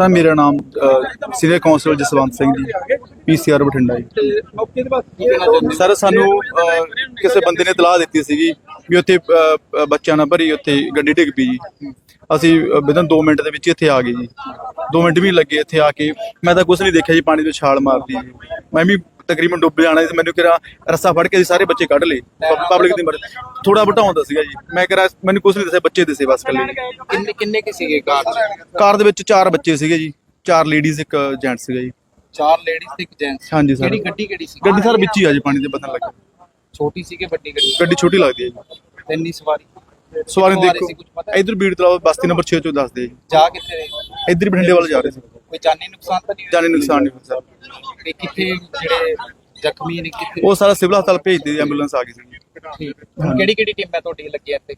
Sir ਮੇਰਾ ਨਾਮ senior councillor Jaswant Singh ji PCR Bathinda ਜੀ। ਸਰ ਸਾਨੂੰ ਕਿਸੇ ਬੰਦੇ ਨੇ ਤਲਾਹ ਦਿੱਤੀ ਸੀਗੀ ਵੀ ਉੱਥੇ ਬੱਚਿਆਂ ਨਾਲ ਭਰੀ ਉੱਥੇ ਗੱਡੀ ਡਿੱਗ ਪਈ ਜੀ। ਅਸੀਂ ਵਿਦਨ 2 ਮਿੰਟ ਦੇ ਵਿੱਚ ਇੱਥੇ ਆ ਗਏ ਜੀ। 2 ਮਿੰਟ ਵੀ ਨੀ ਲੱਗੇ ਇੱਥੇ ਆ ਕੇ। ਮੈਂ ਤਾਂ ਕੁਝ ਨਹੀਂ ਦੇਖਿਆ ਜੀ ਪਾਣੀ ਤੋਂ ਛਾਲ ਮਾਰਦੀ ਜੀ। ਮੈਂ ਵੀ ਤਕਰੀਬਨ ਡੁੱਬ ਜਾਣਾ ਸੀ ਮੈਨੂੰ ਕਿਹਾ ਰੱਸਾ ਫੜ ਕੇ ਅਸੀਂ ਸਾਰੇ ਬੱਚੇ ਕੱਢ ਲਏ। ਪਬਲਿਕ ਦੀ ਮਦਦ ਥੋੜਾ ਬਟਾਉਂਦਾ ਸੀਗਾ ਜੀ। ਮੈਂ ਕਿਹਾ ਮੈਨੂੰ ਕੁਝ ਨਹੀਂ ਦੱਸਿਆ ਬੱਚੇ ਦੱਸੇ ਬਸ ਕੱਲੇ ਕਿੰਨੇ ਕਿੰਨੇ ਕੀ ਸੀਗੇ ਕਾਰ? ਕਾਰ ਦੇ ਵਿੱਚ ਚਾਰ ਬੱਚੇ ਸੀਗੇ ਜੀ। ਚਾਰ ਲੇਡੀਜ਼ ਇੱਕ ਜੈਂਟ ਸੀਗਾ ਜੀ। ਚਾਰ ਲੇਡੀਜ਼ ਤੇ ਇੱਕ ਜੈਂਟਸ ਹਾਂਜੀ ਸਰ। ਕਿਹੜੀ ਗੱਡੀ ਕਿਹੜੀ ਸੀ? ਗੱਡੀ ਸਰ ਵਿੱਚ ਹੀ ਆ ਜੀ ਪਾਣੀ ਦੇ ਪਤਾ ਲੱਗਾ। ਛੋਟੀ ਸੀ ਕਿ ਵੱਡੀ ਗੱਡੀ? ਗੱਡੀ ਛੋਟੀ ਲੱਗਦੀ ਹੈ ਜੀ। ਤਿੰਨੀ ਸਵਾਰੀ। ਸਵਾਰੀ ਦੇਖੋ? ਇਧਰ ਬੀੜ ਤਲਾਬ ਬਸਤੀ ਨੰਬਰ 6 ਚੋਂ ਦੱਸਦੇ। ਜੀ ਕਿੱਥੇ ਰਹੇ? ਇਧਰ ਬਠਿੰਡੇ ਵੱਲ ਜਾ ਰਹੇ ਸੀ। ਕੋਈ ਜਾਨੀ ਨੁਕਸਾਨ ਤਾਂ ਨਹੀਂ? ਜਾਨੀ ਨੁਕਸਾਨ ਨਹੀਂ ਹੋਇਆ। ਸਰ ਤੇ ਕਿੱਥੇ ਜਿਹੜੇ ਜ਼ਖਮੀ ਨੇ ਕਿੱਥੇ? ਉਹ ਸਾਰਾ ਸਿਵਲ ਹਸਪਤਾਲ ਭੇਜਦੇ ਐਂਬੂਲੈਂਸ ਆ ਗਈ ਸੀ। ਕਿਹੜੀ ਕਿਹੜੀ ਟੀਮਾਂ ਤੁਹਾਡੀ ਲੱਗੀ ਇੱਥੇ?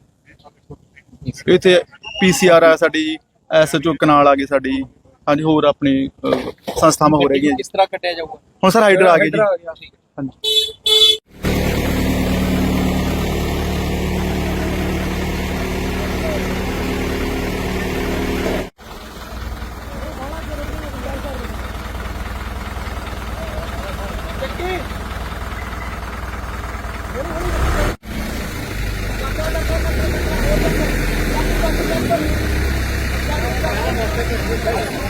ਇੱਥੇ ਪੀਸੀਆਰ ਆ ਸਾਡੀ ਐਸਐਚਓ ਕਨਾਲ ਆ ਗਈ ਸਾਡੀ। ਹਾਂਜੀ ਹੋਰ ਆਪਣੀ ਸੰਸਥਾਵਾਂ ਹੋ ਰਹੀਆਂ ਕਿਸ ਤਰ੍ਹਾਂ ਕੱਟਿਆ ਜਾਊਗਾ? ਹੁਣ ਸਰ ਹਾਈਡਰ ਆ ਗਏ ਜੀ।